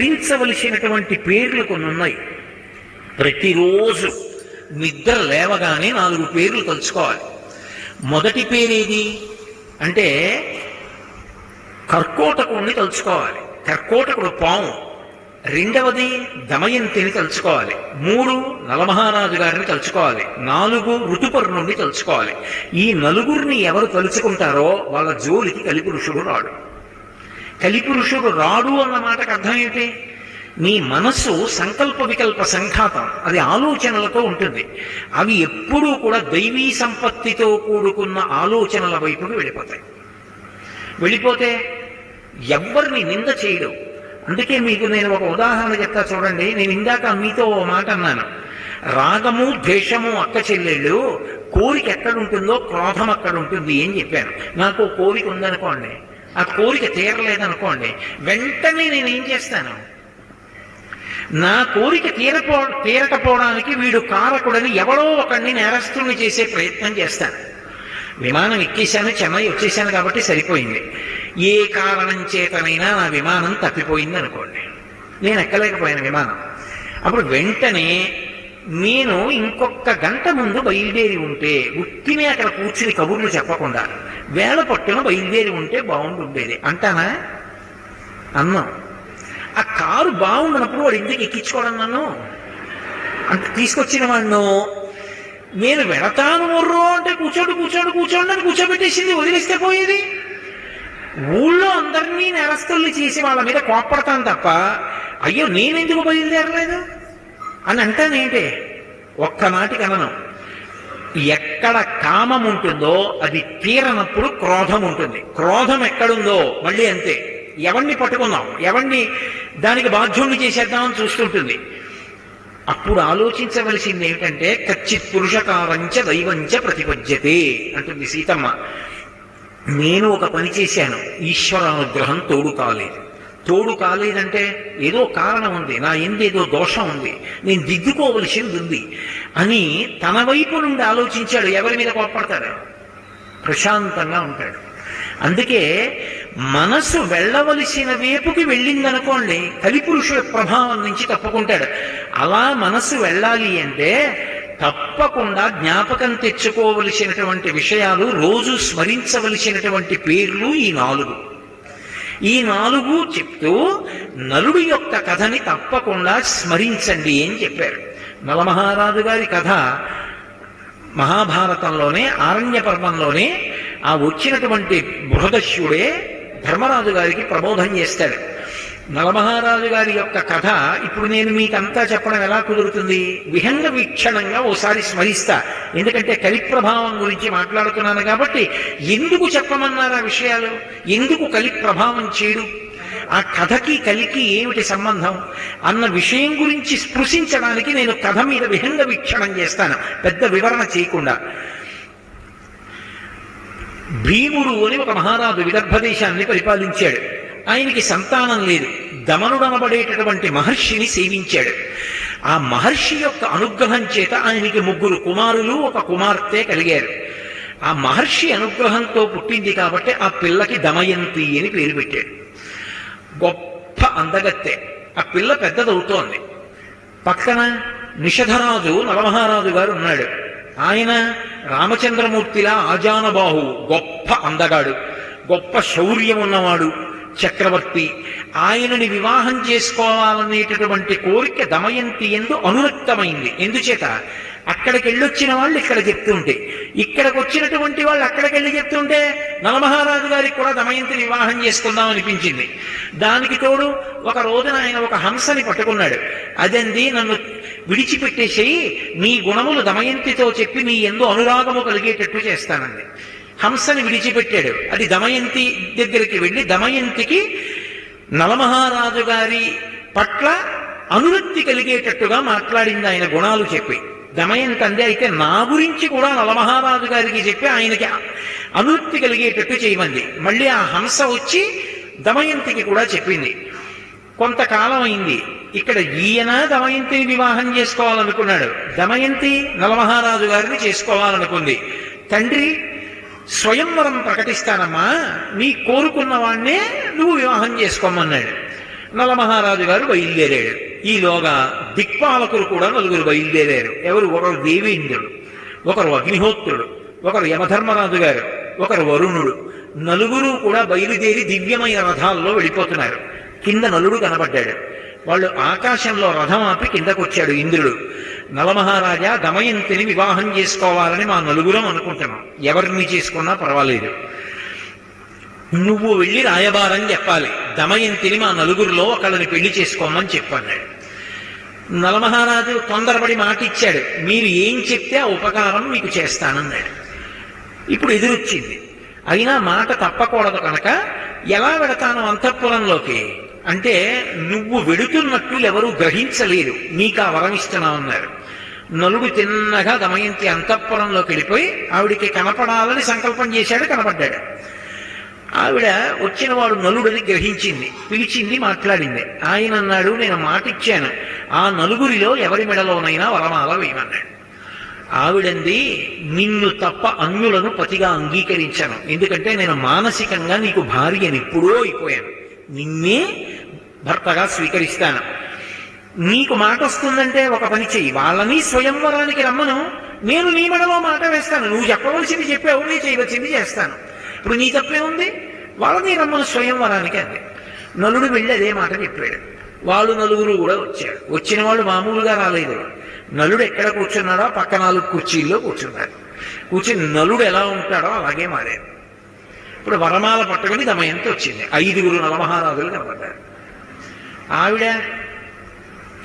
ధరించవలసినటువంటి పేర్లు కొన్ని ఉన్నాయి ప్రతిరోజు నిద్ర లేవగానే నాలుగు పేర్లు తలుచుకోవాలి. మొదటి పేరేది అంటే కర్కోటకుడిని తలుచుకోవాలి. కర్కోటకుడు పాము. రెండవది దమయంతిని తలుచుకోవాలి. మూడు నలమహారాజు గారిని తలుచుకోవాలి. నాలుగు ఋతుపర్ణుణ్ణి తలుచుకోవాలి. ఈ నలుగురిని ఎవరు తలుచుకుంటారో వాళ్ళ జోలికి కలిపురుషుడు రాడు. కలిపురుషుడు రాడు అన్న మాటకు అర్థం నీ మనస్సు సంకల్ప వికల్ప సంఘాతం. అది ఆలోచనలతో ఉంటుంది. అవి ఎప్పుడూ కూడా దైవీ సంపత్తితో కూడుకున్న ఆలోచనల వైపుకు వెళ్ళిపోతాయి. వెళ్ళిపోతే ఎవ్వరిని నింద చేయడు. అందుకే మీకు నేను ఒక ఉదాహరణ చెప్తా చూడండి. నేను ఇందాక మీతో ఓ మాట అన్నాను. రాగము ద్వేషము అక్క చెల్లెళ్ళు కోరిక ఎక్కడుంటుందో క్రోధం అక్కడ ఉంటుంది అని చెప్పాను. నాకు ఓ కోరిక ఉందనుకోండి. ఆ కోరిక తీరలేదనుకోండి వెంటనే నేను ఏం చేస్తాను? నా కోరిక తీరపో తీరకపోవడానికి వీడు కారకుడని ఎవడో ఒకడిని నేరస్తుల్ని చేసే ప్రయత్నం చేస్తాను. విమానం ఎక్కేశాను చెన్నై వచ్చేసాను కాబట్టి సరిపోయింది. ఏ కారణం చేతనైనా నా విమానం తప్పిపోయింది అనుకోండి నేను ఎక్కలేకపోయాను విమానం. అప్పుడు వెంటనే నేను ఇంకొక గంట ముందు బయలుదేరి ఉంటే ఉత్తినే అక్కడ కూర్చుని కబుర్లు చెప్పకుండా వేళ పట్టున బయలుదేరి ఉంటే బాగుంటుండేది. అంటానా? అన్నాం ఆ కారు బాగుండనప్పుడు వాడు ఇంటికి ఎక్కించుకోవడం నన్ను? అంటే తీసుకొచ్చిన వాడిను? నేను వెళతాను మొర్రో అంటే కూర్చోడు కూర్చోడు కూర్చోండి అని కూర్చోబెట్టేసింది వదిలేస్తే పోయేది? ఊళ్ళో అందరినీ నేరస్తుల్ని చేసి వాళ్ళ మీద కోప్పడతాను తప్ప అయ్యో నేనెందుకు బయలుదేరలేదు? అని అంటానేంటి ఒక్క మాటికి అనను. ఎక్కడ కామం ఉంటుందో అది తీరనప్పుడు క్రోధం ఉంటుంది క్రోధం ఎక్కడుందో మళ్ళీ అంతే. ఎవరిని పట్టుకుందాం? ఎవరిని దానికి బాధ్యుణ్ణి చేసేద్దామని చూస్తుంటుంది. అప్పుడు ఆలోచించవలసింది ఏమిటంటే కచ్చిత్ పురుషకారంచ దైవంచ ప్రతిపద్యతే అంటుంది సీతమ్మ. నేను ఒక పని చేశాను. ఈశ్వరానుగ్రహం తోడు కాలేదు. తోడు కాలేదంటే ఏదో కారణం ఉంది. నా ఎందేదో దోషం ఉంది. నేను దిద్దుకోవలసింది ఉంది అని తన వైపు నుండి ఆలోచించాడు. ఎవరి మీద కోప్పడతాడు? ప్రశాంతంగా ఉంటాడు. అందుకే మనసు వెళ్ళవలసిన వైపుకి వెళ్ళిందనుకోండి కలిపురుషుల ప్రభావం నుంచి తప్పుకుంటాడు. అలా మనసు వెళ్ళాలి అంటే తప్పకుండా జ్ఞాపకం తెచ్చుకోవలసినటువంటి విషయాలు రోజు స్మరించవలసినటువంటి పేర్లు ఈ నాలుగు. ఈ నాలుగు చెప్తూ నలుడి యొక్క కథని తప్పకుండా స్మరించండి అని చెప్పారు. నలమహారాజు గారి కథ మహాభారతంలోనే ఆరణ్య పర్వంలోనే ఆ వచ్చినటువంటి బృహదశ్యుడే ధర్మరాజు గారికి ప్రబోధం చేస్తాడు. నలమహారాజు గారి యొక్క కథ ఇప్పుడు నేను మీకంతా చెప్పడం ఎలా కుదురుతుంది? విహంగ వీక్షణంగా ఓసారి స్మరిస్తా. ఎందుకంటే కలి ప్రభావం గురించి మాట్లాడుతున్నాను కాబట్టి ఎందుకు చెప్పమన్నారు ఆ విషయాలు? ఎందుకు కలి ప్రభావం చేయడు? ఆ కథకి కలికి ఏమిటి సంబంధం? అన్న విషయం గురించి స్పృశించడానికి నేను కథ మీద విహంగ వీక్షణం చేస్తాను. పెద్ద వివరణ చేయకుండా. భీముడు అని ఒక మహారాజు విదర్భ దేశాన్ని పరిపాలించాడు. ఆయనకి సంతానం లేదు. దమనుడనబడేటటువంటి మహర్షిని సేవించాడు. ఆ మహర్షి యొక్క అనుగ్రహం చేత ఆయనకి ముగ్గురు కుమారులు ఒక కుమార్తె కలిగారు. ఆ మహర్షి అనుగ్రహంతో పుట్టింది కాబట్టి ఆ పిల్లకి దమయంతి అని పేరు పెట్టాడు. గొప్ప అందగత్తె. ఆ పిల్ల పెద్దదవుతోంది. పక్కన నిషధరాజు నరమహారాజు గారు ఉన్నాడు. ఆయన రామచంద్రమూర్తిలా ఆజానబాహు గొప్ప అందగాడు. గొప్ప శౌర్యం ఉన్నవాడు చక్రవర్తి ఆయనని వివాహం చేసుకోవాలనేటటువంటి కోరిక దమయంతి ఎందు అనురక్తమైంది. ఎందుచేత? అక్కడికి వెళ్ళొచ్చిన వాళ్ళు ఇక్కడ చెప్తుంటే ఇక్కడికి వచ్చినటువంటి వాళ్ళు అక్కడికి వెళ్ళి చెప్తుంటే నలమహారాజు గారికి కూడా దమయంతిని వివాహం చేసుకుందాం అనిపించింది. దానికి తోడు ఒక రోజున ఆయన ఒక హంసని పట్టుకున్నాడు. అదంది నన్ను విడిచిపెట్టేసేయి నీ గుణములు దమయంతితో చెప్పి నీ ఎందు అనురాగము కలిగేటట్టు చేస్తానండి హంసని విడిచిపెట్టాడు. అది దమయంతి దగ్గరికి వెళ్ళి దమయంతికి నలమహారాజు గారి పట్ల అనురక్తి కలిగేటట్టుగా మాట్లాడింది ఆయన గుణాలు చెప్పి. దమయంతి అందే అయితే నా గురించి కూడా నలమహారాజు గారికి చెప్పి ఆయనకి అనురక్తి కలిగేటట్టు చేయమంది. మళ్ళీ ఆ హంస వచ్చి దమయంతికి కూడా చెప్పింది. కొంతకాలం అయింది. ఇక్కడ ఈయన దమయంతిని వివాహం చేసుకోవాలనుకున్నాడు. దమయంతి నలమహారాజు గారిని చేసుకోవాలనుకుంది. తండ్రి స్వయంవరం ప్రకటిస్తానమ్మా నీ కోరుకున్న వాణ్ణే నువ్వు వివాహం చేసుకోమన్నాడు. నలమహారాజు గారు బయలుదేరాడు. ఈలోగా దిక్పాలకులు కూడా నలుగురు బయలుదేరారు. ఎవరు? ఒకరు దేవేంద్రుడు ఒకరు అగ్నిహోత్రుడు ఒకరు యమధర్మరాజు గారు ఒకరు వరుణుడు. నలుగురు కూడా బయలుదేరి దివ్యమైన రథాల్లో వెళ్ళిపోతున్నారు. కింద నలుడు కనబడ్డాడు. వాళ్ళు ఆకాశంలో రథం ఆపి కిందకొచ్చాడు ఇంద్రుడు. నలమహారాజా దమయంతిని వివాహం చేసుకోవాలని మా నలుగురం అనుకుంటున్నాం. ఎవరిని చేసుకున్నా పర్వాలేదు. నువ్వు వెళ్ళి రాయబారం చెప్పాలి. దమయంతిని మా నలుగురిలో ఒకళ్ళని పెళ్ళి చేసుకోమని చెప్పన్నాడు నలమహారాజు తొందరపడి మాట ఇచ్చాడు. మీరు ఏం చెప్తే ఆ ఉపకారం మీకు చేస్తానన్నాడు. ఇప్పుడు ఎదురొచ్చింది. అయినా మాట తప్పకూడదు కనుక ఎలా వెడతాను అంతఃపురంలోకి? అంటే నువ్వు వెడుతున్నట్లు ఎవరు గ్రహించలేరు. నీకు ఆ వరం ఇస్తున్నామన్నారు నలుడు తిన్నగా దమయంతి అంతఃపురంలోకి వెళ్ళిపోయి ఆవిడికి కనపడాలని సంకల్పం చేశాడు కనపడ్డాడు. ఆవిడ వచ్చిన వాడు నలుడని గ్రహించింది పిలిచింది మాట్లాడింది. ఆయన అన్నాడు నేను మాటిచ్చాను. ఆ నలుగురిలో ఎవరి మెడలోనైనా వరమాల వేయమన్నాడు. ఆవిడంది నిన్ను తప్ప అన్యులను పతిగా అంగీకరించాను. ఎందుకంటే నేను మానసికంగా నీకు భార్యని ఎప్పుడో అయిపోయాను. నిన్నే భర్తగా స్వీకరిస్తాను. నీకు మాట వస్తుందంటే ఒక పని చెయ్యి. వాళ్ళని స్వయంవరానికి రమ్మను. నేను నీ మనలో మాట వేస్తాను. నువ్వు చెప్పవలసింది చెప్పావు నీ చేయవలసింది చేస్తాను. ఇప్పుడు నీ తప్పేముంది ఉంది? వాళ్ళని రమ్మను స్వయంవరానికి అంది. నలుడు వెళ్ళి అదే మాట చెప్పాడు. వాళ్ళు నలుగురు కూడా వచ్చాడు వచ్చిన వాళ్ళు మామూలుగా రాలేదు. నలుడు ఎక్కడ కూర్చున్నాడో పక్క నాలుగు కుర్చీల్లో కూర్చున్నారు. కూర్చుని నలుడు ఎలా ఉంటాడో అలాగే మారాడు ఇప్పుడు వరమాల పట్టుకుని దమయంతి వచ్చింది. ఐదుగురు నలమహారాజులు కనబడ్డారు ఆవిడ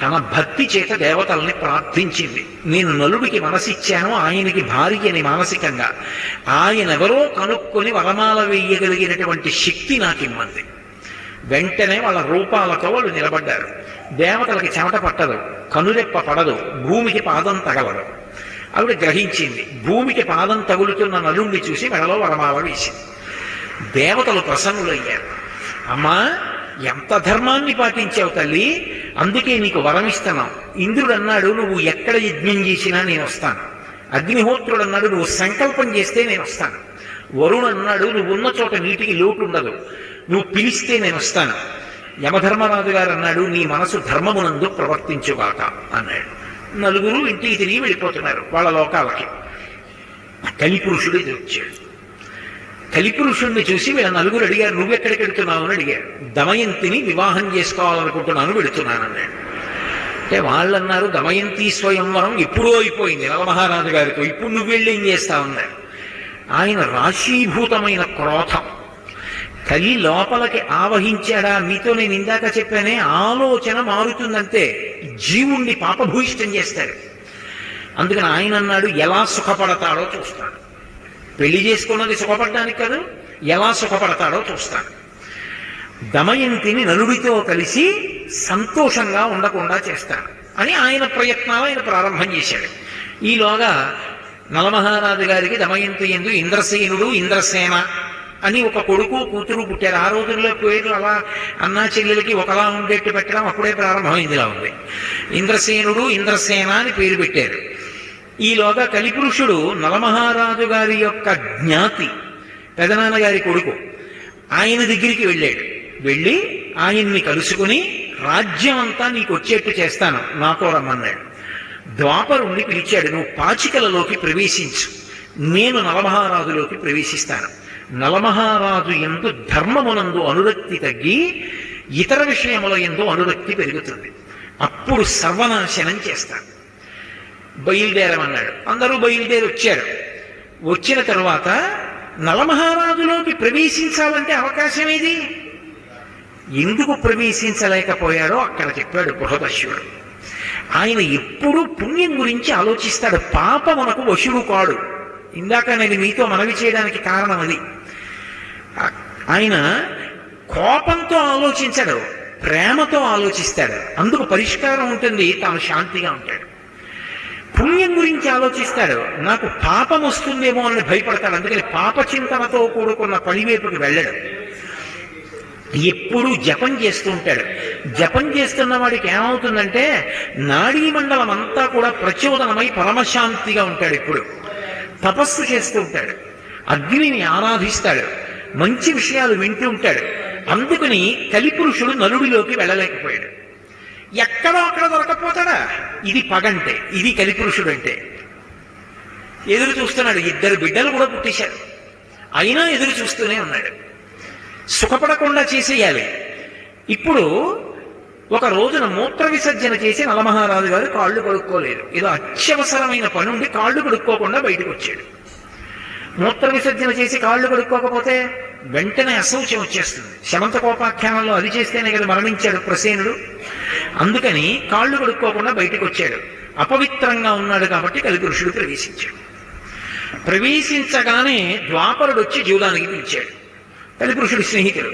తన భక్తి చేత దేవతల్ని ప్రార్థించింది. నేను నలుడికి మనసిచ్చాను ఆయనకి భార్య అని మానసికంగా. ఆయన ఎవరో కనుక్కొని వరమాల వేయగలిగినటువంటి శక్తి నాకు ఇమ్మంది వెంటనే వాళ్ళ రూపాలతో వాళ్ళు నిలబడ్డారు. దేవతలకి చెమట పట్టదు కనురెప్ప పడదు భూమికి పాదం తగలదు. ఆవిడ గ్రహించింది భూమికి పాదం తగులుతున్న నలుణ్ణి చూసి మెడలో వరమాల వేసింది. దేవతలు ప్రసన్నులయ్యారు అమ్మా ఎంత ధర్మాన్ని పాటించావు తల్లి? అందుకే నీకు వరం ఇస్తున్నాం ఇంద్రుడు అన్నాడు నువ్వు ఎక్కడ యజ్ఞం చేసినా నేను వస్తాను. అగ్నిహోత్రుడు అన్నాడు నువ్వు సంకల్పం చేస్తే నేను వస్తాను. వరుణ్ అన్నాడు నువ్వు ఉన్న చోట నీటికి లోటు ఉండదు. నువ్వు పిలిస్తే నేను వస్తాను. యమధర్మరాజు గారు అన్నాడు నీ మనసు ధర్మమునందు ప్రవర్తించుగాక అన్నాడు. నలుగురు ఇంటికి తిరిగి వెళ్ళిపోతున్నారు వాళ్ళ లోకాలకి. కలిపురుషుడు ఎదురొచ్చాడు. కలిపురుషుణ్ణి చూసి వీళ్ళ నలుగురు అడిగారు నువ్వెక్కడికి వెడుతున్నావు అని అడిగారు. దమయంతిని వివాహం చేసుకోవాలనుకుంటున్నాను వెళుతున్నాను అన్నాడు అంటే వాళ్ళు అన్నారు దమయంతి స్వయంవరం ఎప్పుడో అయిపోయింది. నలమహారాజు గారితో ఇప్పుడు నువ్వు వెళ్ళి ఏం చేస్తావన్నారు ఆయన రాశీభూతమైన క్రోధం. కలి లోపలికి ఆవహించాడా? మీతో నేను ఇందాక చెప్పానే ఆలోచన మారుతుందంటే జీవుణ్ణి పాపభూయిష్టం చేస్తాడు. అందుకని ఆయన అన్నాడు ఎలా సుఖపడతాడో చూస్తాడు. పెళ్ళి చేసుకున్నది సుఖపడ్డానికి కాదు? ఎలా సుఖపడతాడో చూస్తాడు దమయంతిని నలుడితో కలిసి సంతోషంగా ఉండకుండా చేస్తాడు అని ఆయన ప్రయత్నాలు ఆయన ప్రారంభం చేశాడు. ఈలోగా నలమహారాజు గారికి దమయంతి ఎందు ఇంద్రసేనుడు ఇంద్రసేన అని ఒక కొడుకు కూతురు పుట్టారు. ఆ రోజుల్లో పేర్లు అలా అన్నా చెల్లెలకి ఒకలా ఉండేట్టు పెట్టడం అప్పుడే ప్రారంభమైందిలా ఉంది. ఇంద్రసేనుడు ఇంద్రసేన అని పేరు పెట్టారు. ఈలోగా కలిపురుషుడు నలమహారాజు గారి యొక్క జ్ఞాతి. పెదనాన్న గారి కొడుకు. ఆయన దగ్గరికి వెళ్ళాడు. వెళ్ళి ఆయన్ని కలుసుకుని రాజ్యం అంతా నీకు వచ్చేట్టు చేస్తాను. నాతో రమ్మన్నాడు. ద్వాపరుణ్ణి పిలిచాడు. నువ్వు పాచికలలోకి ప్రవేశించు. నేను నలమహారాజులోకి ప్రవేశిస్తాను. నలమహారాజు ఎందు ధర్మమునందు అనురక్తి తగ్గి ఇతర విషయముల ఎందు అనురక్తి పెరుగుతుంది. అప్పుడు సర్వనాశనం చేస్తాను బయలుదేరమన్నాడు. అందరూ బయలుదేరి వచ్చారు. వచ్చిన తరువాత నలమహారాజులోకి ప్రవేశించాలంటే అవకాశం ఏది? ఎందుకు ప్రవేశించలేకపోయాడో అక్కడ చెప్పాడు బృహదశ్యుడు ఆయన ఎప్పుడూ పుణ్యం గురించి ఆలోచిస్తాడు. పాపమునకు వశువు కాడు. ఇందాక నేను మీతో మనవి చేయడానికి కారణం అది. ఆయన కోపంతో ఆలోచించడు ప్రేమతో ఆలోచిస్తాడు. అందుకు పరిష్కారం ఉంటుంది తాను శాంతిగా ఉంటాడు. పుణ్యం గురించి ఆలోచిస్తాడు నాకు పాపం వస్తుందేమో అని భయపడతాడు అందుకని పాప చింతనతో కూడుకున్న పనివైపుకి వెళ్ళడు. ఎప్పుడూ జపం చేస్తూ ఉంటాడు. జపం చేస్తున్న వాడికి ఏమవుతుందంటే నాడీ మండలం అంతా కూడా ప్రచోదనమై పరమశాంతిగా ఉంటాడు ఇప్పుడు. తపస్సు చేస్తూ ఉంటాడు. అగ్నిని ఆరాధిస్తాడు. మంచి విషయాలు వింటూ ఉంటాడు. అందుకని కలిపురుషుడు నలుడిలోకి వెళ్ళలేకపోయాడు. ఎక్కడో అక్కడ దొరకపోతాడా? ఇది పగంటే ఇది కలిపురుషుడు అంటే ఎదురు చూస్తున్నాడు ఇద్దరు బిడ్డలు కూడా పుట్టేశారు. అయినా ఎదురు చూస్తూనే ఉన్నాడు. సుఖపడకుండా చేసేయాలి. ఇప్పుడు ఒక రోజున మూత్ర విసర్జన చేసి నలమహారాజు గారు కాళ్ళు కడుక్కోలేరు. ఏదో అత్యవసరమైన పని ఉండి కాళ్ళు కడుక్కోకుండా బయటకు వచ్చాడు మూత్ర విసర్జన చేసి కాళ్ళు కడుక్కోకపోతే వెంటనే అసౌచ్యం వచ్చేస్తుంది. శమంత కోపాఖ్యానంలో అది చేస్తేనే కదా మరణించాడు ప్రసేనుడు. అందుకని కాళ్ళు కడుక్కోకుండా బయటకు వచ్చాడు. అపవిత్రంగా ఉన్నాడు కాబట్టి కలిపురుషుడు ప్రవేశించాడు ప్రవేశించగానే ద్వాపరుడు వచ్చి జూదానికి పిలిచాడు. కలిపురుషుడి స్నేహితుడు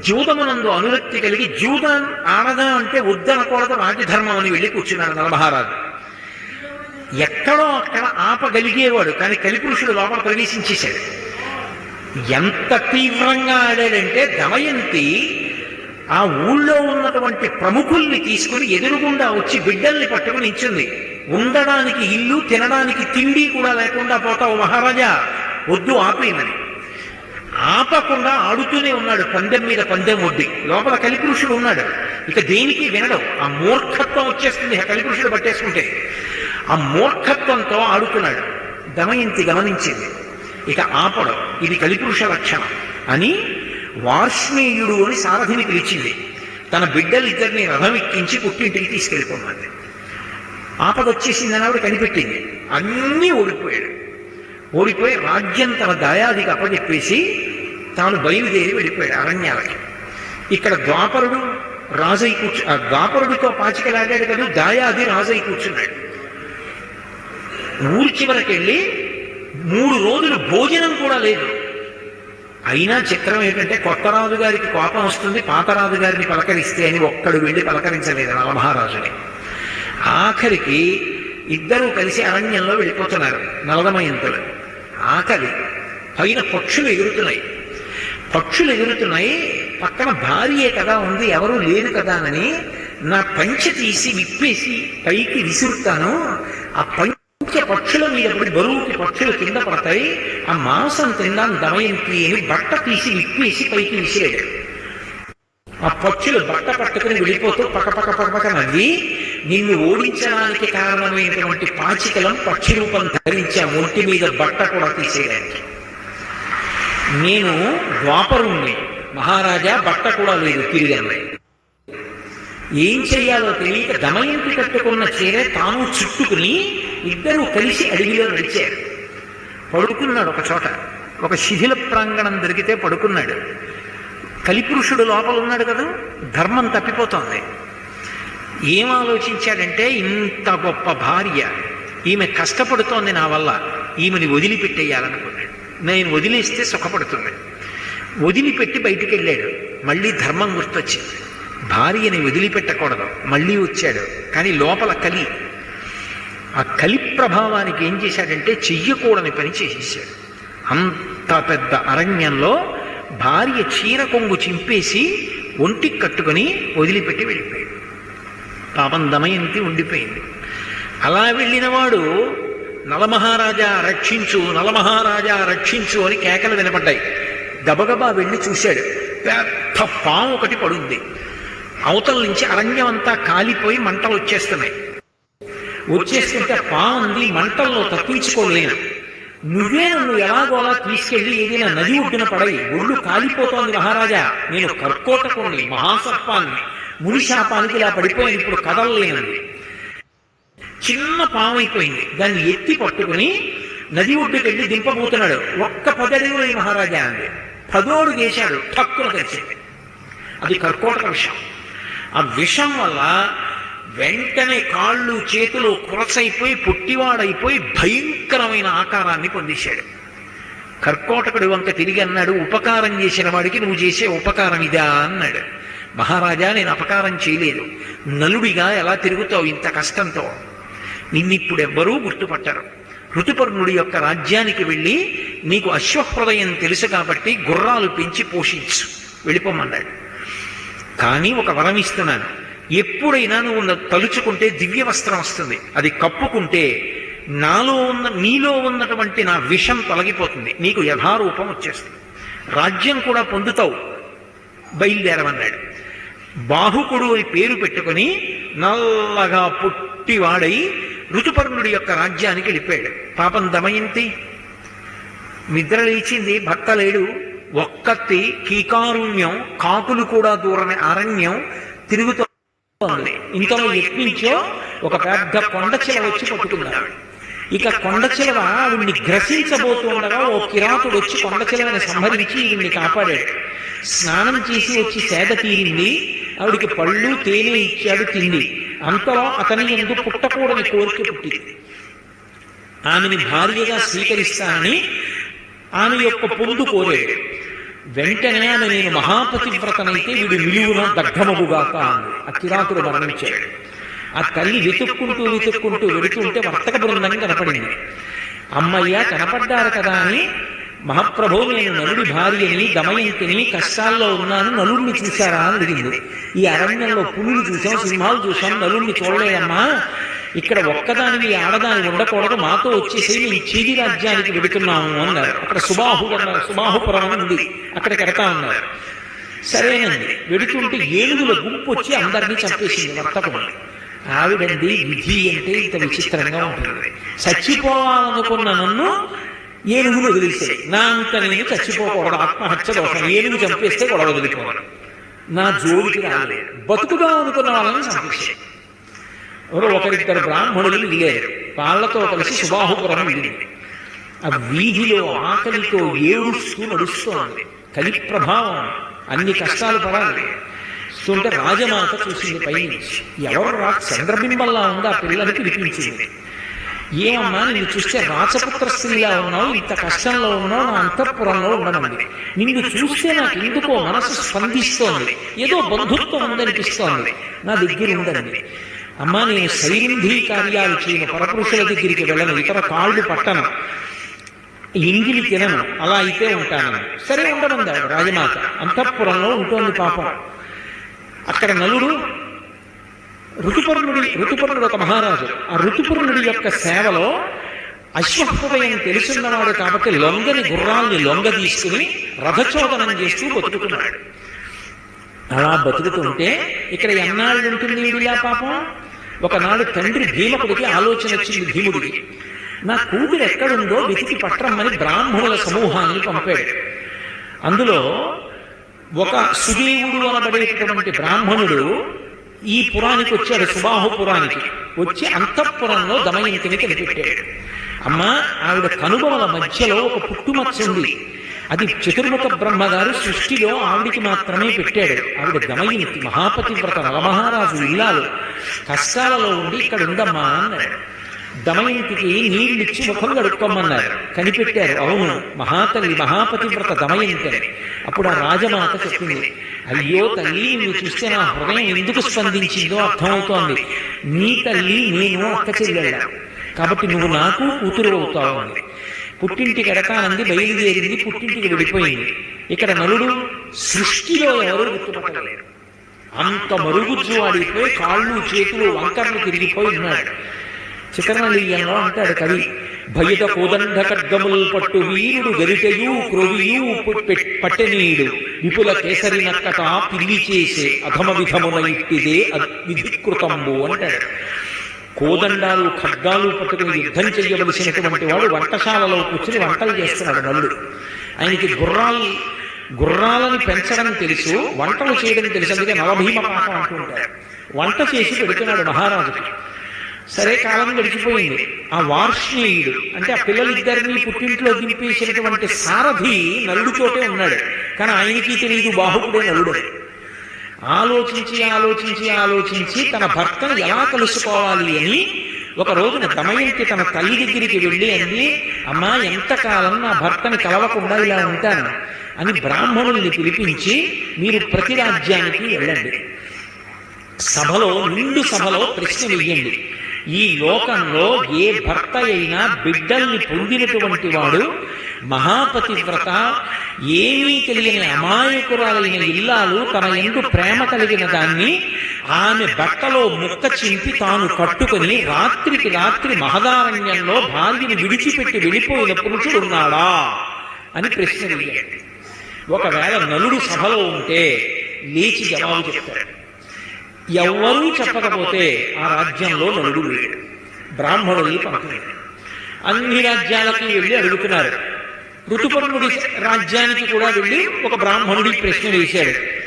జూదమునందు అనురక్తి కలిగి జూదం ఆడదా అంటే వద్దనకూడదు రాజధర్మం అని వెళ్ళి కూర్చున్నాడు నలమహారాజు ఎక్కడో అక్కడ ఆపగలిగేవాడు కానీ కలిపురుషుడు లోపల ప్రవేశించేశాడు ఎంత తీవ్రంగా ఆడాడంటే దమయంతి ఆ ఊళ్ళో ఉన్నటువంటి ప్రముఖుల్ని తీసుకుని ఎదురుగుండా వచ్చి బిడ్డల్ని పట్టుకుని ఇచ్చింది ఉండడానికి ఇల్లు తినడానికి తిండి కూడా లేకుండా పోతావు మహారాజా. వద్దు ఆపేయమని. ఆపకుండా ఆడుతూనే ఉన్నాడు పందెం మీద పందెం వడ్డి లోపల కలిపురుషుడు ఉన్నాడు. ఇక దేనికి వినడం. ఆ మూర్ఖత్వం వచ్చేస్తుంది ఆ కలిపురుషుడు పట్టేసుకుంటే. ఆ మూర్ఖత్వంతో ఆడుతున్నాడు. దమయంతి గమనించింది. ఇక ఆపడం. ఇది కలిపురుష లక్షణం. అని వార్ష్ణేయుడు అని సారథిని పిలిచింది. తన బిడ్డలిద్దరిని రథం ఎక్కించి పుట్టింటికి తీసుకెళ్ళిపోమంది. ఆపదొచ్చేసింది అని ఆవిడ కనిపెట్టింది. అన్నీ ఓడిపోయాడు. ఓడిపోయి రాజ్యం తన దయాదికి అప్పచెప్పేసి తాను బయలుదేరి వెళ్ళిపోయాడు అరణ్యాలకి. ఇక్కడ ద్వాపరుడు రాజై కూర్చు ఆ ద్వాపరుడితో పాచికలాడాడు కదా దాయాది రాజై కూర్చున్నాడు. ఊరి చివరకెళ్ళి మూడు రోజులు భోజనం కూడా లేదు. అయినా చిత్రం ఏంటంటే కొత్త రాజు గారికి కోపం వస్తుంది పాత రాజు గారిని పలకరిస్తే అని ఒక్కడు వెళ్ళి పలకరించలేదు నలమహారాజుని ఆఖరికి ఇద్దరూ కలిసి అరణ్యంలో వెళ్ళిపోతున్నారు నలదమయంతులు. ఆఖరి పైన పక్షులు ఎగురుతున్నాయి. పక్షులు ఎగురుతున్నాయి పక్కన భార్యే కదా ఉంది ఎవరూ లేరు కదా అని నా పంచె తీసి విప్పేసి పైకి విసురుతాను. ఆ పంచ పక్షుల మీద పడి బరువుకి పక్షులు కింద పడతాయి. ఆ మాంసం తిందాం దమయంతి అని బట్ట తీసి విప్పేసి పైకి విసిరాడు ఆ పక్షులు బట్ట పట్టుకుని వెళ్ళిపోతూ పక్కపక్క పక్కపక్క నవ్వి నిన్ను ఓడించడానికి కారణమైనటువంటి పాచికలం పక్షి రూపం ధరించే ఒంటి మీద బట్ట కూడా తీసేయడానికి నేను ద్వాపరుణ్ణి. మహారాజా బట్ట కూడా లేదు తిరిగాను. ఏం చెయ్యాలో తెలియక దమయంతి కట్టుకున్న చీర తాను చుట్టుకుని ఇద్దరూ కలిసి అడవిలో నడిచారు. పడుకున్నాడు ఒక చోట. ఒక శిథిల ప్రాంగణం దొరికితే పడుకున్నాడు. కలిపురుషుడు లోపల ఉన్నాడు కదా ధర్మం తప్పిపోతోంది. ఏం ఆలోచించాడంటే ఇంత గొప్ప భార్య ఈమె కష్టపడుతోంది నా వల్ల ఈమెని వదిలిపెట్టేయాలనుకున్నాడు. నేను వదిలేస్తే సుఖపడుతుంది. వదిలిపెట్టి బయటికి వెళ్ళాడు మళ్ళీ ధర్మం గుర్తొచ్చింది. భార్యని వదిలిపెట్టకూడదు. మళ్ళీ వచ్చాడు. కానీ లోపల కలి. ఆ కలి ప్రభావానికి ఏం చేశాడంటే చెయ్యకూడని పని చేసేసాడు. అంత పెద్ద అరణ్యంలో భార్య చీర కొంగు చింపేసి ఒంటికి కట్టుకొని వదిలిపెట్టి వెళ్ళిపోయాడు. పాపం దమయంతి ఉండిపోయింది. అలా వెళ్ళినవాడు నలమహారాజా రక్షించు నలమహారాజా రక్షించు అని కేకలు వినపడ్డాయి. గబగబా వెళ్ళి చూశాడు. పెద్ద పాము ఒకటి పడుంది. అవతల నుంచి అరణ్యం అంతా కాలిపోయి మంటలు వచ్చేస్తున్నాయి. వచ్చేస్తుంటే పాము ఉంది మంటల్లో తప్పించుకోలేను. నువ్వే నన్ను ఎలాగోలా తీసుకెళ్ళి ఏదైనా నది ఒడ్డున పడవి ఒళ్ళు కాలిపోతోంది మహారాజా. నేను కర్కోటకుండి మహాసర్పాన్ని మునిశాపానికి ఇలా పడిపోయింది ఇప్పుడు కదలలేనండి చిన్న పాము అయిపోయింది దాన్ని ఎత్తి పట్టుకుని నది ఒడ్డుకి వెళ్ళి దింపబోతున్నాడు. ఒక్క పదడుగులు మహారాజా అంది. పదోడు చేశాడు తక్కువ కలిసింది అది కర్కోటక విషయం. ఆ విషం వల్ల వెంటనే కాళ్ళు చేతులు కురసైపోయి పుట్టివాడైపోయి భయంకరమైన ఆకారాన్ని పొందేశాడు. కర్కోటకుడి వంక తిరిగి అన్నాడు ఉపకారం చేసిన వాడికి నువ్వు చేసే ఉపకారం ఇదా? అన్నాడు. మహారాజా నేను అపకారం చేయలేదు. నలుడిగా ఎలా తిరుగుతావు ఇంత కష్టంతో? నిన్నిప్పుడెవ్వరూ గుర్తుపట్టరు. ఋతుపర్ణుడి యొక్క రాజ్యానికి వెళ్ళి నీకు అశ్వహృదయం తెలుసు కాబట్టి గుర్రాలు పెంచి పోషించు. వెళ్ళిపోమన్నాడు కానీ ఒక వరం ఇస్తున్నాను. ఎప్పుడైనా నువ్వు తలుచుకుంటే దివ్య వస్త్రం వస్తుంది. అది కప్పుకుంటే నాలో ఉన్న నీలో ఉన్నటువంటి నా విషం తొలగిపోతుంది. నీకు యథారూపం వచ్చేస్తుంది. రాజ్యం కూడా పొందుతావు. బయలుదేరమన్నాడు. బాహుకుడు అని పేరు పెట్టుకుని నల్లగా పుట్టివాడై ఋతుపర్ణుడి యొక్క రాజ్యానికి వెళ్ళిపోయాడు. పాపం దమయంతి నిద్ర లేచింది భర్త లేడు. ఒక్కత్తి కీకారుణ్యం కాకులు కూడా దూరని అరణ్యం తిరుగుతోంది ఇంతలో ఎట్నుంచో ఒక పెద్ద కొండ చిలవ వచ్చి పట్టుకున్నాడు. ఇక కొండ చిలవ ఆవిడ్ని గ్రసించబోతుండగా ఓ కిరాతుడు వచ్చి కొండ చిలవని సంహరించి ఈవిడ్ని కాపాడాడు. స్నానం చేసి వచ్చి సేద తీరింది. ఆవిడికి పళ్ళు తేనె ఇచ్చాడు తిండి. అంతలో అతని ఎందు పుట్టకూడని కోరిక పుట్టింది. ఆమెని భార్యగా స్వీకరిస్తానని ఆమె యొక్క పొందు కోరాడు. వెంటనే ఆమె నేను మహాపతివ్రతనైతే వీడు నిలువున దగ్ధమగుగాక అంది. ఆ కిరాతుడు మరణించాడు ఆ తల్లి వెతుక్కుంటూ వెతుక్కుంటూ వెడుతుంటే వర్తక బృందం కనపడింది అమ్మయ్య కనపడ్డారు కదా అని మహాప్రభు నేను నలుడి భార్యని దమయంతిని కష్టాల్లో ఉన్నాను నలుడిని చూశారా అని అడిగింది. ఈ అరణ్యంలో పులులు చూసాం సింహాలు చూసాం నలుడిని చూడలేదమ్మా. ఇక్కడ ఒక్కదానివి ఆడదాని ఉండకూడదు. మాతో వచ్చేసి మేము చీది రాజ్యానికి వెడుతున్నాము అన్నారు. అక్కడ సుబాహు అన్నారు. సుబాహుపురం అని ఉంది. అక్కడికి వెడతా ఉన్నారు సరేనండి. వెడుతుంటే ఏనుగుల గుంపు వచ్చి అందరినీ చంపేసింది వర్తకుండా. ఆవిడండి విధి అంటే ఇంత విచిత్రంగా ఉంటుంది. చచ్చిపోవాలనుకున్న నన్ను ఏనుగులు వదిలేసాయి నా అంత నేను చచ్చిపోకూడదు ఆత్మహత్య దోషం ఏనుగు చంపేస్తే గొడవ వదిలిపోవాలి నా జోలికి రాలేదు. బతుకుదాం అనుకున్న వాళ్ళని చంపేసాయి ఒకరిద్దరు బ్రాహ్మణులు మిగిలారు. వాళ్ళతో కలిసి సుబాహుపురం వెళ్ళింది. ఆ వీధిలో ఆకలితో ఏడుస్తూ నడుస్తోంది. కలి ప్రభావం అన్ని కష్టాలు పడాలి. చూస్తుంటే రాజమాత చూసింది పై ఎవరు రా చంద్రబింబంలా ఉంది ఆ పిల్లని పిలిపించింది. ఏమన్నా నిన్ను చూస్తే రాచపుత్ర స్త్రీలా ఉన్నావు ఇంత కష్టంలో ఉన్నావు నా అంతఃపురంలో ఉండమంది నిన్ను చూస్తే నాకు ఎందుకో మనసు స్పందిస్తోంది. ఏదో బంధుత్వం ఉందనిపిస్తోంది. నా దగ్గర ఉందండి అమ్మా నేను శైలింధి కార్యాలు చేయను. పరపురుషుల దగ్గరికి వెళ్ళను. ఇతర కాళ్ళు పట్టను. ఎంగిలి తినను. అలా అయితే ఉంటాను సరే ఉండమంది రాజమాత. అంతఃపురంలో ఉంటోంది పాపం. అక్కడ నలుడు ఋతుపర్ణుడి ఋతుపర్ణుడు ఒక మహారాజు. ఆ ఋతుపర్ణుడి యొక్క సేవలో అశ్వహృదయం తెలుసున్నవాడు కాబట్టి లొంగని గుర్రాల్ని లొంగ తీసుకుని రథచోదనం చేస్తూ బతుకుతున్నాడు. అలా బతుకుతుంటే ఇక్కడ ఎన్నాళ్ళు ఉంటుంది వీడిలా పాపం? ఒకనాడు తండ్రి భీమకుడికి ఆలోచన వచ్చింది భీముడికి. నా కూతురు ఎక్కడుందో వెతికి పట్టరమ్మని బ్రాహ్మణుల సమూహాన్ని పంపాడు. అందులో ఒక సుదేవుడు అనబడేటటువంటి బ్రాహ్మణుడు ఈ పురానికి వచ్చాడు సుబాహు పురానికి వచ్చి అంతఃపురంలో దమయంతిని కనిపెట్టాడు. అమ్మా ఆవిడ కనుబొమల మధ్యలో ఒక పుట్టుమచ్చ ఉంది అది చతుర్ముఖ బ్రహ్మగారు సృష్టిలో ఆవిడికి మాత్రమే పెట్టాడు. ఆవిడ దమయంతి మహాపతివ్రత నలమహారాజు ఇల్లాలు కష్టాలలో ఉండి ఇక్కడ ఉందమ్మా అన్నాడు. దమయంతికి నీళ్ళిచ్చి ముఖం కడుక్కోమన్నారు. కనిపెట్టారు అవును మహాతల్లి మహాపతివ్రత దమయంతి అప్పుడు ఆ రాజమాత చెప్పింది అయ్యో తల్లి నువ్వు చూస్తే నా హృదయం ఎందుకు స్పందించిందో అర్థమవుతోంది. నీ తల్లి నేను అక్క చెల్లెళ్ళ. కాబట్టి నువ్వు నాకు కూతురు అవుతావు అంది పుట్టింటికి ఎడతానంది బయలుదేరింది పుట్టింటికి విడిపోయింది ఇక్కడ నలుడు సృష్టిలో ఎవరు గుర్తుపట్టలేరు అంత మరుగుజ్జు ఆడిపోయి కాళ్ళు చేతులు వంకర్లు తిరిగిపోయి ఉన్నాడు. చిత్రనలీయంలో అంటాడు కవి. భయద కోదండ ఖడ్గముల్ పట్టు వీరుడు గరిటయు క్రొవియు పట్టెనీడు. విపుల కేసరి నక్కట పిల్లి చేసే అధమ విధమున ఇట్టిదే విధికృతంబు అంటాడు. కోదండాలు ఖడ్గాలు పట్టుకుని యుద్ధం చేయవలసినటువంటి వాడు వంటశాలలో కూర్చుని వంటలు చేస్తున్నాడు నల్లుడు. ఆయనకి గుర్రాలు గుర్రాలను పెంచడం తెలుసు వంటలు చేయడం తెలుసు అందుకే నవభీమ పాఠం అంటూ ఉంటారు వంట చేసి పెడుతున్నాడు మహారాజుకి. సరే కాలం గడిచిపోయింది. ఆ వార్ష్ణేయుడు అంటే ఆ పిల్లలిద్దరినీ పుట్టింట్లో దింపేసినటువంటి సారథి నలుడుతోటే ఉన్నాడు. కానీ ఆయనకి తెలియదు బాహుకుడే నలుడు. ఆలోచించి ఆలోచించి ఆలోచించి తన భర్తను ఎలా కలుసుకోవాలి అని ఒక రోజున దమయంతి తన తల్లి దగ్గరికి వెళ్ళి అంది అమ్మా ఎంతకాలం నా భర్తని కలవకుండా ఇలా ఉంటాను? అని బ్రాహ్మణుల్ని పిలిపించి మీరు ప్రతి రాజ్యానికి వెళ్ళండి. సభలో నిండు సభలో ప్రశ్న వెయ్యండి ఈ లోకంలో ఏ భర్త అయినా బిడ్డల్ని పొందినటువంటి వాడు మహాపతివ్రత ఏమీ తెలియని అమాయకురాలైన ఇల్లాలు తన ఎందు ప్రేమ కలిగిన దాన్ని ఆమె బట్టలో ముక్క చింపి తాను కట్టుకుని రాత్రికి రాత్రి మహదారణ్యంలో భార్యని విడిచిపెట్టి వెళ్ళిపోయిన పురుషుడున్నాడా అని ప్రశ్న ఒకవేళ నలుడు సభలో ఉంటే లేచి జవాబు చెప్తాడు. ఎవ్వరూ చెప్పకపోతే ఆ రాజ్యంలో నలుడు లేడు బ్రాహ్మణుల్ని పంపలేదు. అన్ని రాజ్యాలకి వెళ్ళి అడుగుతున్నారు. ఋతుపర్ణుడి రాజ్యానికి కూడా వెళ్ళి ఒక బ్రాహ్మణుడి ప్రశ్న వేశాడు.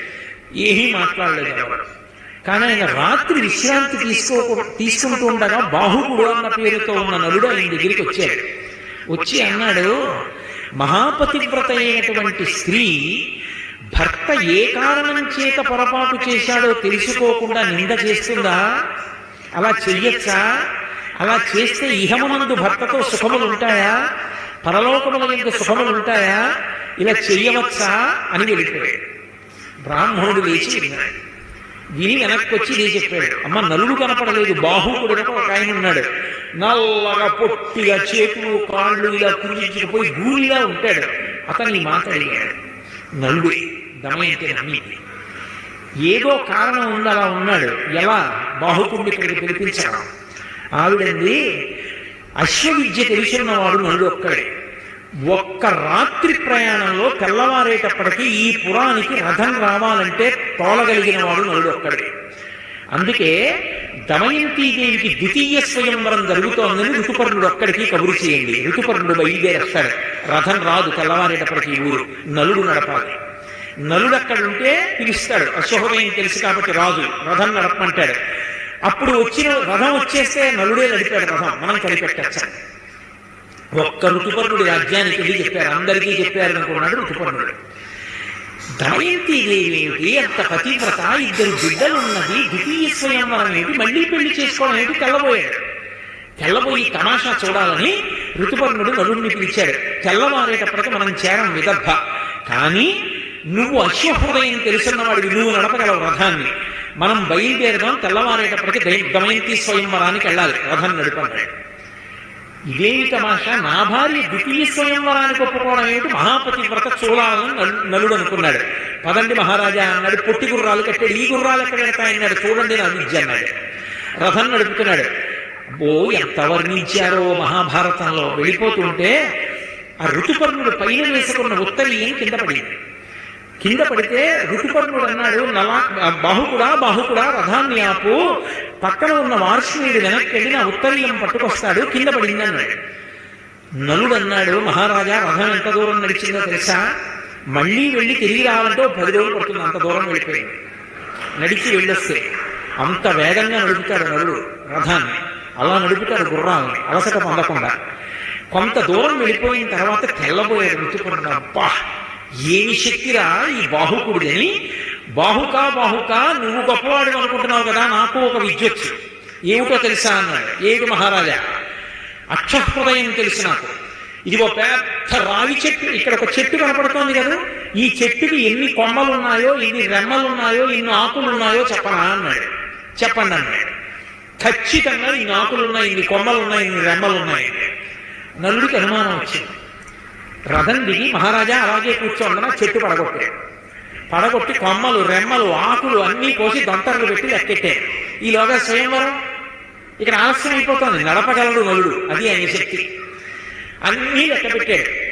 ఏమీ మాట్లాడలేదు ఎవరు కానీ ఆయన రాత్రి విశ్రాంతి తీసుకో తీసుకుంటూ ఉండగా బాహుకుడు అన్న పేరుతో ఉన్న నలుడు ఆయన దగ్గరికి వచ్చాడు. వచ్చి అన్నాడు మహాపతివ్రత అయినటువంటి స్త్రీ భర్త ఏ కారణం చేత పొరపాటు చేశాడో తెలుసుకోకుండా నింద చేస్తుందా? అలా చెయ్యొచ్చా? అలా చేస్తే ఇహమునందు భర్తతో సుఖములు ఉంటాయా? పరలోకముల యొక్క సుఖములు ఉంటాయా? ఇలా చెయ్యవచ్చా? అని వెళ్ళిపోయాడు. బ్రాహ్మణుడు లేచి విన్నాడు. విని వెనక్కి వచ్చి ఇది చెప్పాడు. అమ్మ నలుడు కనపడలేదు. బాహుకుడు ఒక ఆయన ఉన్నాడు. నల్లగా పొట్టిగా చేతులు కాళ్ళు ఇలా కురించుకుపోయి గూలిలా ఉంటాడు. అతని మాట అడిగాడు నలుడు దమయంతి నమ్మింది. ఏదో కారణం ఉంది అలా ఉన్నాడు. ఎలా? బాహుకుడిని ఇక్కడికి పిలిపించాడు. ఆవిడంది అశ్వవిద్య తెలుసున్నవాడు నలుడు ఒక్కడే. ఒక్క రాత్రి ప్రయాణంలో తెల్లవారేటప్పటికి ఈ పురానికి రథం రావాలంటే తోలగలిగిన వాడు నలుడు ఒక్కడే. అందుకే దమయంతీదేవికి ద్వితీయ స్వయంవరం జరుగుతోందని ఋతుపర్ణుడు ఒక్కడికి కబురు చేయండి. ఋతుపర్ణుడు బయలుదేరేస్తాడు. రథం రాదు తెల్లవారేటప్పటికి ఈ ఊరు. నలుడు నడపాలి. నలుడు అక్కడ ఉంటే పిలుస్తాడు అశ్వహోదయం తెలుసు కాబట్టి రాజు రథం నడపమంటాడు. అప్పుడు వచ్చిన రథం వచ్చేస్తే నలుడే నడిపాడు రథం. మనం కనిపెట్టచ్చు? ఒక్క ఋతుపర్ణుడి రాజ్యానికి వెళ్ళి చెప్పారు. అందరికీ చెప్పారు అనుకున్నాడు ఋతుపర్ణుడు. దమయంతి దేవి ఏమిటి? అంత పతివ్రత ఇద్దరు బిడ్డలున్నది ద్వితీయ స్వయంవరం ఏంటి మళ్ళీ పెళ్ళి చేసుకోవడం ఏంటి తెల్లబోయాడు. తెల్లబోయి తమాషా చూడాలని ఋతుపర్ణుడు నలుడిని పిలిచాడు. తెల్లవారేటప్పటికి మనం చేరం విదర్భ కానీ నువ్వు అశ్వహృదయం తెలుసున్నవాడివి నువ్వు నడపగలవు రథాన్ని. మనం బయలుదేరదాం తెల్లవారేటప్పటికి దై- దమయంతి స్వయంవరానికి వెళ్ళాలి రథం నడిపన్నాడు ఇదేమి తమాషా నా భార్య ద్వితీయ స్వయంవరానికి ఒప్పుకోవడం ఏమిటి మహాపతి వ్రత చూడాలని నలుడు అనుకున్నాడు. పదండి మహారాజా అన్నాడు పొట్టి గుర్రాలు కట్టాడు ఈ గుర్రాలు ఎక్కడ వెళ్తాయన్నాడు చూడండి నా విద్య అన్నాడు. రథం నడుపుతున్నాడు. ఓ ఎంత వర్ణించారో మహాభారతంలో. వెళ్ళిపోతుంటే ఆ ఋతుపర్ణుడు పైన వేసుకున్న ఉత్తరీయం కింద పడింది. కింద పడితే ఋతుపర్ణుడు అన్నాడు నలా బాహుకుడా బాహుకుడా రథాన్ని ఆపు. పక్కన ఉన్న వార్షణీయుడు వెనక్కి వెళ్ళి నా ఉత్తరీయం పట్టుకొస్తాడు కింద పడింది అన్నాడు నలుడు అన్నాడు మహారాజా రథం ఎంత దూరం నడిచిందో తెలుసా? మళ్ళీ వెళ్ళి తిరిగి రావాలంటే పది రోజులు పడుతుంది అంత దూరం వెళ్ళిపోయింది నడిచి వెళ్ళొస్తే అంత వేగంగా నడుపుతాడు నలుడు రథాన్ని. అలా నడుపుతాడు గుర్రాన్ని అలసట పొందకుండా. కొంత దూరం వెళ్ళిపోయిన తర్వాత తెల్లబోయాడు ఋతుపర్ణుడు. అబ్బా! ఏమి శక్తిరా ఈ బాహుకుడిని బాహుకా బాహుకా నువ్వు గొప్పవాడు అనుకుంటున్నావు కదా నాకు ఒక విద్య వచ్చు ఏమిటో తెలుసా అన్నాడు. ఏది మహారాజా? అక్షహృదయం తెలుసు నాకు. ఇది ఒక పెద్ద రావి చెట్టు ఇక్కడ ఒక చెట్టు కనపడుతోంది కదా. ఈ చెట్టుకి ఎన్ని కొమ్మలు ఉన్నాయో ఎన్ని రెమ్మలు ఉన్నాయో ఎన్ని ఆకులు ఉన్నాయో చెప్పనా అన్నాడు. చెప్పండి అన్నాడు. ఖచ్చితంగా ఇన్ని ఆకులు ఉన్నాయి ఇన్ని కొమ్మలు ఉన్నాయి ఇన్ని రెమ్మలు ఉన్నాయి నలుడికి అనుమానం వచ్చింది. రథం దిగి మహారాజా అలాగే కూర్చోండన చెట్టు పడగొట్టాడు పడగొట్టి కొమ్మలు రెమ్మలు ఆకులు అన్నీ కోసి దంతర్లు పెట్టి లెక్కెట్టారు ఈలోగా స్వయంవరం. ఇక్కడ ఆలస్యం అయిపోతుంది. నడపగలడు నలుడు. అది ఆయన శక్తి. అన్నీ లెక్క పెట్టాడు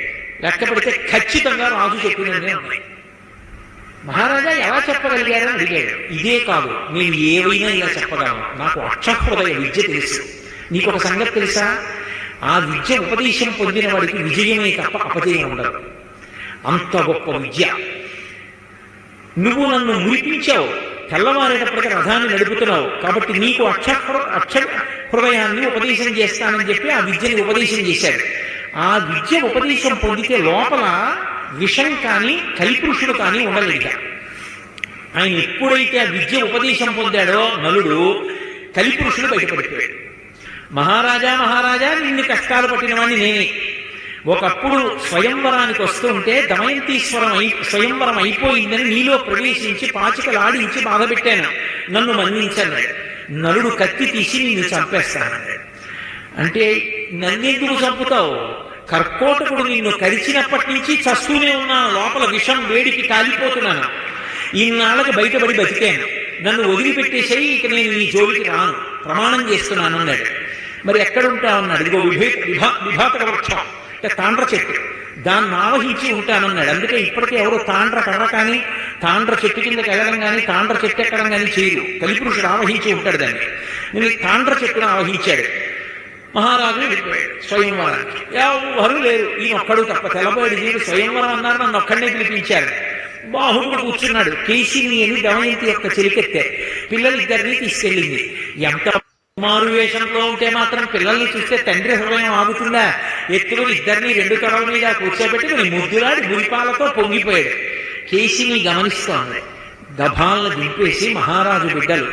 లెక్క పెడితే ఖచ్చితంగా రాజు చెప్పినదే ఉన్నాయి మహారాజా ఎలా చెప్పగలిగారని అడిగాడు. ఇదే కాదు నేను ఏవైనా ఇలా చెప్పగలను. నాకు అక్షహృదయ విద్య తెలుసు. నీకు ఒక సంగతి తెలుసా? ఆ విద్య ఉపదేశం పొందిన వాడికి విజయమే తప్ప అపజయం ఉండదు. అంత గొప్ప విద్య. నువ్వు నన్ను మురిపించావు. తెల్లవారేటప్పటికీ రథాన్ని నడుపుతున్నావు. కాబట్టి నీకు అక్ష అక్ష హృదయాన్ని ఉపదేశం చేస్తానని చెప్పి ఆ విద్యని ఉపదేశం చేశాడు. ఆ విద్య ఉపదేశం పొందితే లోపల విషం కానీ కలిపురుషుడు కానీ ఉండలేక. ఆయన ఎప్పుడైతే ఆ విద్య ఉపదేశం పొందాడో నలుడు కలిపురుషుడు బయటపడిపోయాడు. మహారాజా మహారాజా నిన్ను కష్టాలు పట్టిన వాడిని నేనే. ఒకప్పుడు స్వయంవరానికి వస్తుంటే దమయంతీశ్వరం అయి స్వయంవరం అయిపోయిందని నీలో ప్రవేశించి పాచికలాడించి బాధ పెట్టాను నన్ను మన్నించన్నాడు నలుడు కత్తి తీసి నిన్ను చంపేస్తానన్నాడు అంటే నన్నెందుకు చంపుతావు? కర్కోటకుడు నిన్ను కరిచినప్పటి నుంచి చస్తూనే ఉన్నాను. లోపల విషం వేడికి కాలిపోతున్నాను. ఈనాళ్ళకి బయటపడి బతికాను. నన్ను వదిలిపెట్టేసేయి ఇక నేను నీ జోలికి రాను. ప్రమాణం చేస్తున్నాను అన్నాడు మరి ఎక్కడుంటా అన్నాడు ఇదిగో విభే విభా విభాతక వృక్షం. అంటే తాండ్ర చెట్టు. దాన్ని ఆవహించి ఉంటానన్నాడు. అందుకే ఇప్పటికే ఎవరు తాండ్ర కర్ర కానీ తాండ్ర చెట్టు కిందకి వెళ్ళడం కానీ తాండ్ర చెట్టు ఎక్కడం కానీ చేయరు. కలిపురుషుడు ఆవహించి ఉంటాడు దాన్ని. నేను తాండ్ర చెట్టును ఆవహించాడు. మహారాజు వెళ్ళిపోయాడు స్వయంవరానికి ఎవరు లేరు. ఈ ఒక్కడు తప్ప తెల్లబోయాడు జీవి స్వయంవరం అన్నారు. నన్ను ఒక్కడినే పిలిపించారు బాహుడు కూర్చున్నాడు. కేసిని అని దమయంతి యొక్క చెలికెత్తే. పిల్లలిద్దరిని తీసుకెళ్ళింది. ఎంత కుమారు వేషంలో ఉంటే మాత్రం పిల్లల్ని చూస్తే తండ్రి హృదయం ఆగుతుందా? ఎత్తులు ఇద్దరిని రెండు తొడల మీద కూర్చోబెట్టి మరి ముద్దులాడి గురిపాలతో పొంగిపోయాడు. కేసిని గమనిస్తోంది. గభాలను దింపేసి మహారాజు బిడ్డలు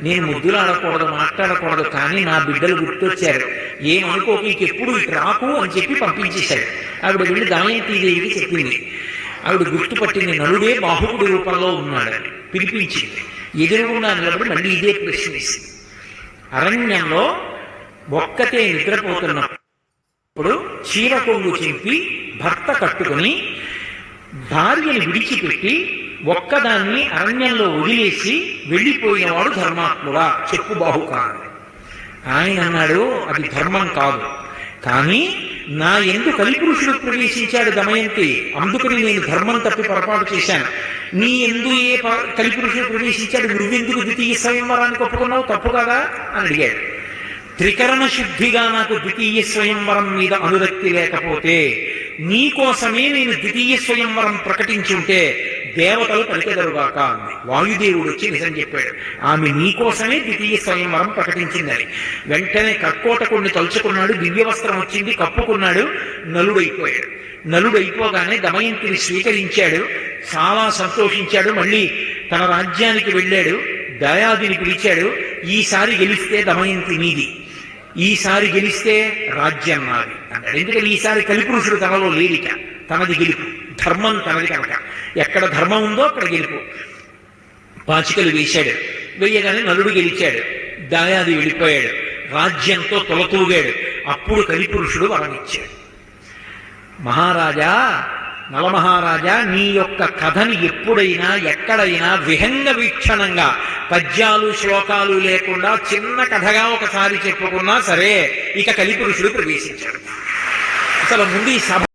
నేను ముద్దులాడకూడదు మాట్లాడకూడదు కానీ నా బిడ్డలు గుర్తొచ్చారు. మీకు ఎప్పుడు ఇటు రాకు అని చెప్పి పంపించేశాడు. ఆవిడ వెళ్ళి దమయంతీదేవికి చెప్పింది. ఆవిడ గుర్తుపట్టింది నలుడే బాహుకుడి రూపంలో ఉన్నాడు పిలిపించింది. ఎదురుగుండా నిలబడి మళ్ళీ ఇదే ప్రశ్నిస్తుంది అరణ్యంలో ఒక్కతే నిద్రపోతున్నప్పుడు చీర కొంగు చింపి భర్త కట్టుకుని భార్యను విడిచిపెట్టి ఒక్కదాన్ని అరణ్యంలో వదిలేసి వెళ్ళిపోయినవాడు ధర్మాత్ముడా. చెప్పు బాహుకా ఆయన అన్నాడు అది ధర్మం కాదు. కానీ నా ఎందు కలిపురుషుడు ప్రవేశించాడు దమయంతి. అందుకని నేను ధర్మం తప్పి పొరపాటు చేశాను. నీ ఎందు ఏ కలిపురుషుడు ప్రవేశించాడు? నువ్వెందుకు ద్వితీయ స్వయంవరానికి ఒప్పుకున్నావు? తప్పు కదా? అని అడిగాడు. త్రికరణ శుద్ధిగా నాకు ద్వితీయ స్వయంవరం మీద అనురక్తి లేకపోతే నీకోసమే నేను ద్వితీయ స్వయంవరం ప్రకటించుంటే దేవతలు పలికెదరుగాక. అంది వాయుదేవుడు వచ్చి నిజం చెప్పాడు. ఆమె నీకోసమే ద్వితీయ స్వయంవరం ప్రకటించిందని. వెంటనే కక్కోటకుడిని తలుచుకున్నాడు దివ్యవస్త్రం వచ్చింది కప్పుకున్నాడు నలుడైపోయాడు. నలుడైపోగానే దమయంతిని స్వీకరించాడు చాలా సంతోషించాడు మళ్ళీ తన రాజ్యానికి వెళ్ళాడు దయాదిని పిలిచాడు ఈసారి గెలిస్తే దమయంతి నీది. ఈసారి గెలిస్తే రాజ్యం నాది. అన్నాడు. ఎందుకంటే ఈసారి కలిపురుషుడు తనలో లేదిక తనది గెలుపు. ధర్మం తనది కనుక. ఎక్కడ ధర్మం ఉందో అక్కడ గెలుపు. పాచికలు వేశాడు. వేయగానే నలుడు గెలిచాడు. దాయాది వెళ్ళిపోయాడు. రాజ్యంతో తొలతూగాడు. అప్పుడు కలిపురుషుడు వరమిచ్చాడు మహారాజా నలమహారాజా నీ యొక్క కథని ఎప్పుడైనా ఎక్కడైనా విహంగ వీక్షణంగా పద్యాలు శ్లోకాలు లేకుండా చిన్న కథగా ఒకసారి చెప్పుకున్నా సరే ఇక కలిపురుషుడు ప్రవేశించాడు. అసలు ముందు ఈ సభ